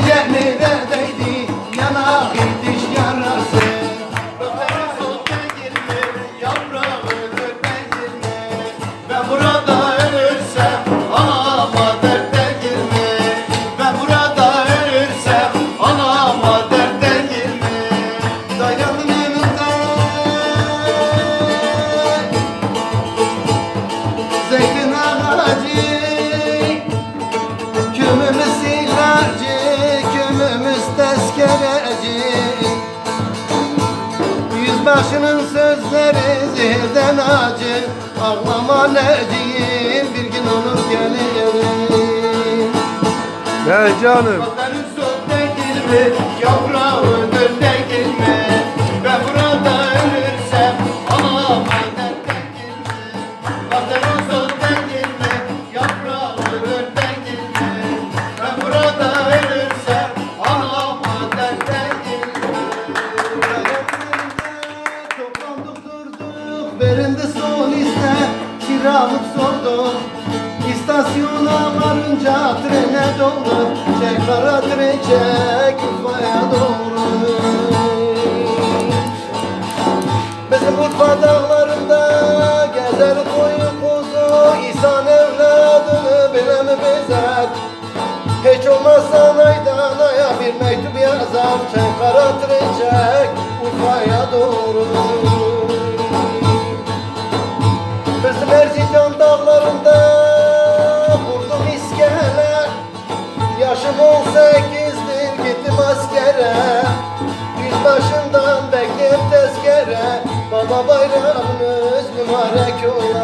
They me. başının sözleri zehirden acı Ağlama ne diyeyim bir gün olur gelirim. Be canım. Vatanın sohbet ilmi yaprağı gölde ilmi Berinde son iste kiralık sordu İstasyona varınca trene doğru Çek kara tren çek Urfa'ya doğru. Bizim Urfa dağlarında Gezer koyu kuzu İhsan evladını bile mi bezer Hiç olmazsa aydan aya bir mektup yazar Çek kara tren bayramınız mübarek ola